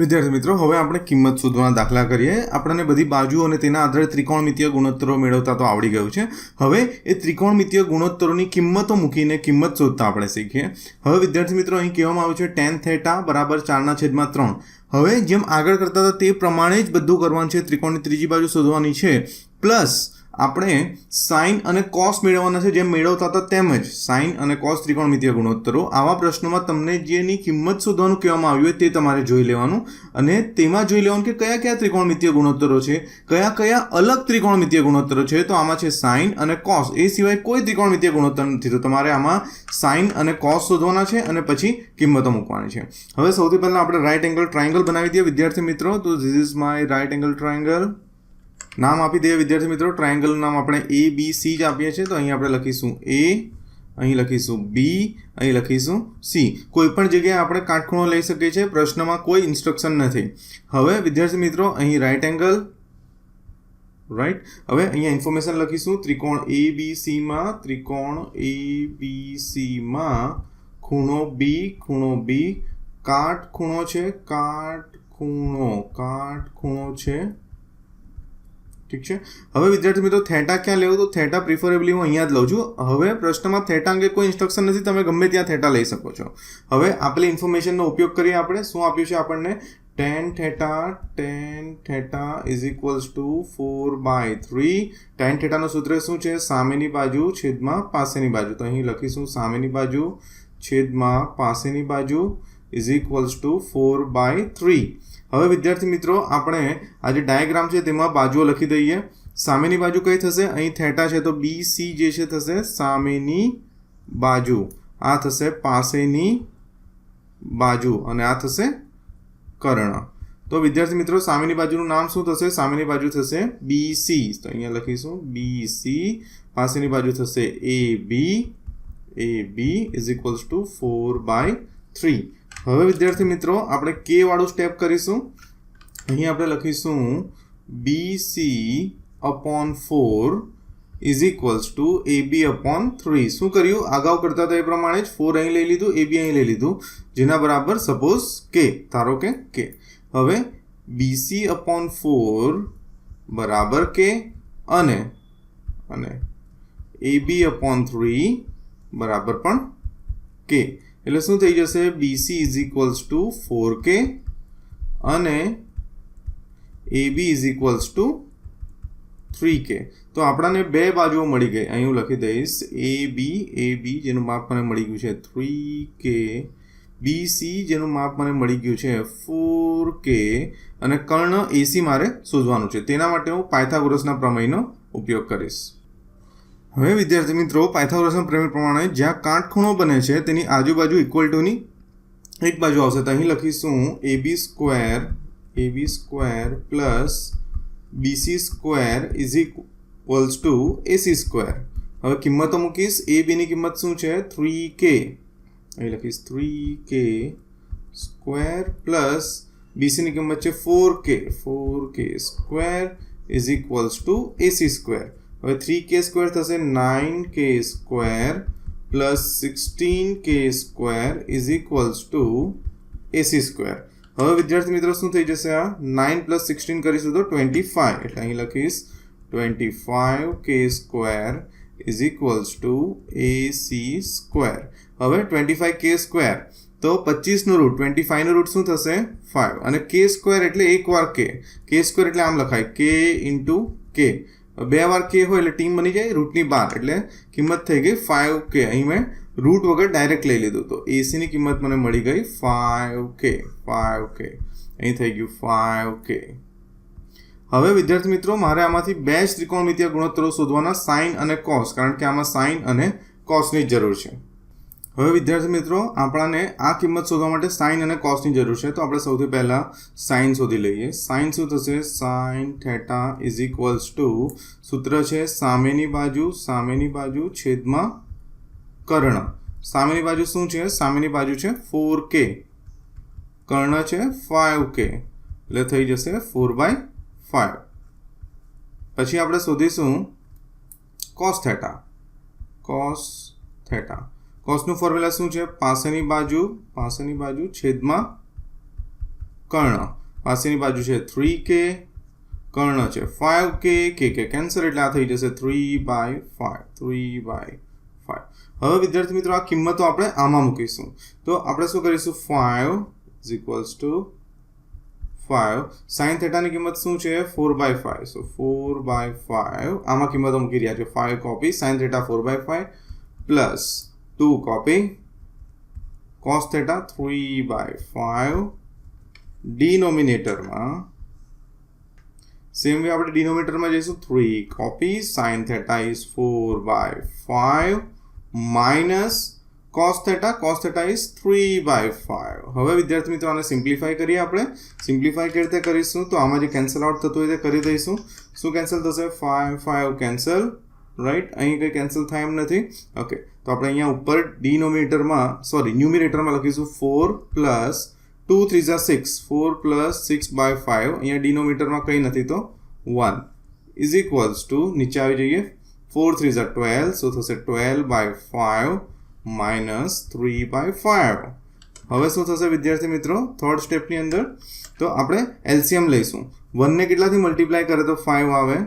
વિદ્યાર્થી મિત્રો, હવે આપણે કિંમત શોધવાના દાખલા કરીએ. આપણને બધી બાજુઓ અને તેના આધારે ત્રિકોણમિતીય ગુણોત્તરો મેળવતા તો આવડી ગયું છે. હવે એ ત્રિકોણમિતીય ગુણોત્તરોની કિંમતો મૂકીને કિંમત શોધતા આપણે શીખીએ. હવે વિદ્યાર્થી મિત્રો, અહીં કહેવામાં આવ્યું છે ટેન થેટા બરાબર ચારના છેદમાં ત્રણ. હવે જેમ આગળ કરતા હતા તે પ્રમાણે જ બધું કરવાનું છે. ત્રિકોણની ત્રીજી બાજુ શોધવાની છે. પ્લસ આપણે સાઇન અને કોસ મેળવવાના છે જેમ મેળવતા હતા તેમ જ સાઇન અને કોસ ત્રિકોણમિતીય ગુણોત્તરો. આવા પ્રશ્નોમાં તમને જેની કિંમત શોધવાનું કહેવામાં આવ્યું હોય તે તમારે જોઈ લેવાનું અને તેમાં જોઈ લેવાનું કે કયા કયા ત્રિકોણમિતીય ગુણોત્તરો છે, કયા કયા અલગ ત્રિકોણમિતીય ગુણોત્તરો છે. તો આમાં છે સાઇન અને કોસ. એ સિવાય કોઈ ત્રિકોણમિતીય ગુણોત્તર નથી. તો તમારે આમાં સાઇન અને કોસ શોધવાના છે અને પછી કિંમતો મૂકવાની છે. હવે સૌથી પહેલાં આપણે રાઇટ એંગલ ટ્રાયંગલ બનાવી દઈએ. વિદ્યાર્થી મિત્રો, તો this is my right angle triangle નામ આપી દઈએ વિદ્યાર્થી મિત્રો. ટ્રાયંગલનું નામ આપણે એ બી સી જ આપીએ છીએ. તો અહીં આપણે લખીશું એ અહીં લખીશું બી અહીં લખીશું સી કોઈ પણ જગ્યાએ આપણે કાટખૂણો લઈ શકીએ છીએ. પ્રશ્નમાં કોઈ ઇન્સ્ટ્રક્શન નથી. હવે વિદ્યાર્થી મિત્રો, અહીં રાઇટ એંગલ રાઈટ હવે અહીંયા ઇન્ફોર્મેશન લખીશું. ત્રિકોણ એ બી સીમાં ત્રિકોણ એ બી સીમાં ખૂણો બી ખૂણો બી કાટ ખૂણો છે. કાટ ખૂણો કાટ ખૂણો છે. ઠીક છે? હવે વિદ્યાર્થી મિત્રો, થેટા ક્યાં લેવું? તો થેટા પ્રિફરેબલી હું અહીંયા જ લઉં છું. હવે પ્રશ્નમાં થેટા અંગે કોઈ ઇન્સ્ટ્રક્શન નથી, તમે ગમે ત્યાં થેટા લઈ શકો છો. હવે આપેલી ઇન્ફોર્મેશનનો ઉપયોગ કરીએ આપણે. શું આપ્યું છે આપણને? Tan theta tan theta is equals to four by three tan થેટાનું સૂત્ર શું છે? સામેની બાજુ છેદમાં પાસેની બાજુ. તો અહીં લખીશું સામેની બાજુ છેદમાં પાસેની બાજુ is equals to four by three હવે વિદ્યાર્થી મિત્રો, આપણે આ જે ડાયાગ્રામ છે તેમાં બાજુઓ લખી દઈએ. સામેની બાજુ કઈ થશે? અહીં થેટા છે, તો બી સી જે છે થશે સામેની બાજુ. આ થશે પાસેની બાજુ અને આ થશે કર્ણ. તો વિદ્યાર્થી મિત્રો, સામેની બાજુનું નામ શું થશે? સામેની બાજુ થશે બી સી તો અહીંયા લખીશું બી સી પાસેની બાજુ થશે A B A B is equals to four by three હવે, વિદ્યાર્થી મિત્રો, આપણે કે વાળું સ્ટેપ કરીશું. અહીં આપણે લખીશું B C upon four is equals to A B upon three શું કર્યું? અગાઉ કરતા હતા એ પ્રમાણે જ ફોર અહીં લઈ લીધું એ બી અહીં લઈ લીધું. જેના બરાબર સપોઝ કે ધારો કે કે હવે બીસી અપોન ફોર બરાબર કે અને અને એ બી અપોન થ્રી બરાબર પણ કે એટલે શું થઈ જશે? BC is equals to four K અને A B is equals to three K તો આપણાને બે બાજુઓ મળી ગઈ. અહીં હું લખી દઈશ. એ બી એ બી જેનું માપ મને મળી ગયું છે થ્રી કે બી સી જેનું માપ મને મળી ગયું છે ફોર કે અને કર્ણ એસી મારે શોધવાનું છે. તેના માટે હું પાયથાગોરસના પ્રમેયનો ઉપયોગ કરીશ. હવે, વિદ્યાર્થી મિત્રો, પાયથાગોરસના પ્રમેય પ્રમાણે જ્યાં કાટખૂણો બને છે, તેની આજુબાજુ ઇક્વલ ટુની એક બાજુ આવશે. તો અહીં લખીશું A B square A B square plus BC square is equals to AC square હવે, કિંમતો મૂકીશ. એ બીની કિંમત શું છે? થ્રી કે અહીં લખીશ. થ્રી કે સ્ક્વેર પ્લસ બીસીની કિંમત છે four K four K square is equals to AC square હવે થ્રી કે સ્ક્વેર થશે nine K square plus sixteen K square is equals to AC square હવે વિદ્યાર્થી મિત્રો શું થઈ જશે આ નાઇન પ્લસ સિક્સટીન કરીશું તો ટ્વેન્ટી ફાઇવ એટલે અહીં લખીશ twenty five K square is equals to A C square હવે ટ્વેન્ટી ફાઇવ કે સ્ક્વેર તો પચીસનું રૂટ ટ્વેન્ટી ફાઇવનું રૂટ શું થશે ફાઇવ અને કે સ્ક્વેર એટલે એક વાર કે કે સ્ક્વેર એટલે આમ લખાય કે ઇન્ટુ કે બે વાર કે હોય એટલે ટીમ બની જાય રૂટની બાર, એટલે કિંમત થઈ ગઈ ફાઇવ કે અહીં મેં રૂટ વગર ડાયરેક્ટ લઈ લીધું તો એસીની કિંમત મને મળી ગઈ ફાઇવ કે ફાઇવ કે અહીં થઈ ગયું ફાઇવ કે હવે વિદ્યાર્થી મિત્રો, મારે આમાંથી બે જ ત્રિકોણમિતીય ગુણોત્તરો શોધવાના સાઇન અને કોસ કારણ કે આમાં સાઇન અને કોસની જરૂર છે. હવે વિદ્યાર્થી મિત્રો, આપણાને આ કિંમત શોધવા માટે સાઇન અને કોસની જરૂર છે. તો આપણે સૌથી પહેલાં સાઇન શોધી લઈએ. સાઇન શું થશે? Sine theta is equals to સૂત્ર છે સામેની બાજુ સામેની બાજુ છેદમાં કર્ણ. સામેની બાજુ શું છે? સામેની બાજુ છે ફોર કે કર્ણ છે ફાઇવ કે એટલે થઈ જશે ફોર બાય ફાઇવ પછી આપણે શોધીશું કોસ થેટા કોસ થેટા કોસનું ફોર્મ્યુલા શું છે? પાસેની બાજુ પાસેની બાજુ છેદમાં કર્ણ. પાસેની બાજુ છે થ્રી કે કર્ણ છે ફાઇવ કે કે કે કેન્સર એટલે આ થઈ જશે three by five three by five હવે વિદ્યાર્થી મિત્રો, આ કિંમતો આપણે આમાં મૂકીશું. તો આપણે શું કરીશું? Five is equals to five sine થેટાની કિંમત શું છે? Four by five so four by five આમાં કિંમતો મૂકી રહ્યા છે. Five copy sine theta four by five plus two copy cos theta three by five ડિનોમિનેટરમાં same way આપણે ડિનોમિનેટરમાં જઈશું. Three copy sine theta is four by five minus cos theta cos theta is three by five હવે વિદ્યાર્થી મિત્રો, આને simplify કરીએ આપણે. Simplify કઈ રીતે કરીશું? તો આમાં જે કેન્સલ આઉટ થતું હોય તે કરી દઈશું. શું કેન્સલ થશે? ફાઇવ ફાઇવ કેન્સલ રાઈટ અહીં કંઈ કેન્સલ થાય એમ નથી. ઓકે તો આપણે અહીંયા ઉપર ડિનોમિનેટરમાં સોરી ન્યુમિનેટરમાં લખીશું four plus two three Jha six four plus six by five અહીંયા ડિનોમિનેટરમાં કંઈ નથી તો વન ઇઝ ઇક્વલ્સ ટુ નીચે આવી જઈએ. ફોર થ્રી ઝા ટ્વેલ્વ સો થશે twelve by five minus three by five હવે શું થશે વિદ્યાર્થી મિત્રો? થર્ડ સ્ટેપની અંદર તો આપણે એલસીએમ લઈશું. વનને કેટલાથી મલ્ટીપ્લાય કરે તો ફાઇવ આવે?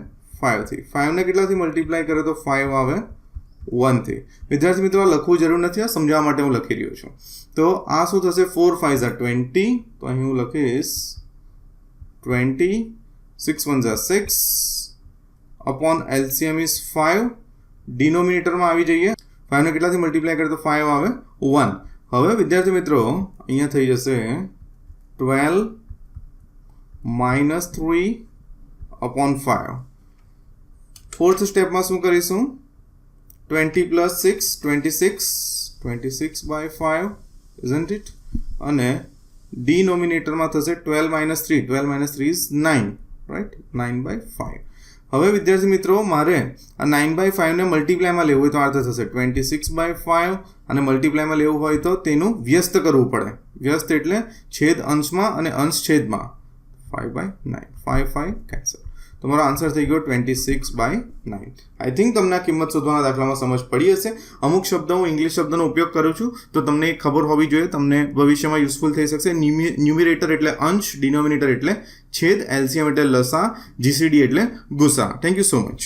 ફાઇવથી ફાઇવને કેટલાથી મલ્ટીપ્લાય કરે તો ફાઇવ આવે વનથી વિદ્યાર્થી મિત્રો, આ લખવું જરૂર નથી, આ સમજાવવા માટે હું લખી રહ્યો છું. તો આ શું થશે? ફોર ફાઇવ ઝા ટ્વેન્ટી તો અહીં હું લખીશ twenty six one Jha six upon LCM is five ડિનોમિનેટરમાં આવી જઈએ. ફાઇવને કેટલાથી મલ્ટીપ્લાય કરે તો ફાઇવ આવે વન હવે વિદ્યાર્થી મિત્રો, અહીંયા થઈ જશે twelve minus three upon five fourth સ્ટેપમાં શું કરીશું? Twenty plus six twenty six twenty six by five isn't it અને ડિનોમિનેટરમાં થશે twelve minus three twelve minus three is nine right nine by five હવે વિદ્યાર્થી મિત્રો, મારે આ નાઇન બાય ફાઇવને મલ્ટીપ્લાયમાં લેવું હોય તો આ થશે. ટ્વેન્ટી સિક્સ બાય ફાઇવ અને મલ્ટીપ્લાયમાં લેવું હોય તો તેનું વ્યસ્ત કરવું પડે. વ્યસ્ત એટલે છેદ અંશમાં અને અંશ છેદમાં five by nine five five cancel તમારો આન્સર થઈ ગયો twenty six by nine I think તમને આ કિંમત શોધવાના દાખલામાં સમજ પડી હશે. અમુક શબ્દ હું ઇંગ્લિશ શબ્દનો ઉપયોગ કરું છું, તો તમને ખબર હોવી જોઈએ, તમને ભવિષ્યમાં યુઝફુલ થઈ શકશે. ન્યુમિરેટર એટલે અંશ ડિનોમિનેટર એટલે છેદ એલ્સિયમ એટલે લસા જીસીડી એટલે ગુસા. Thank you so much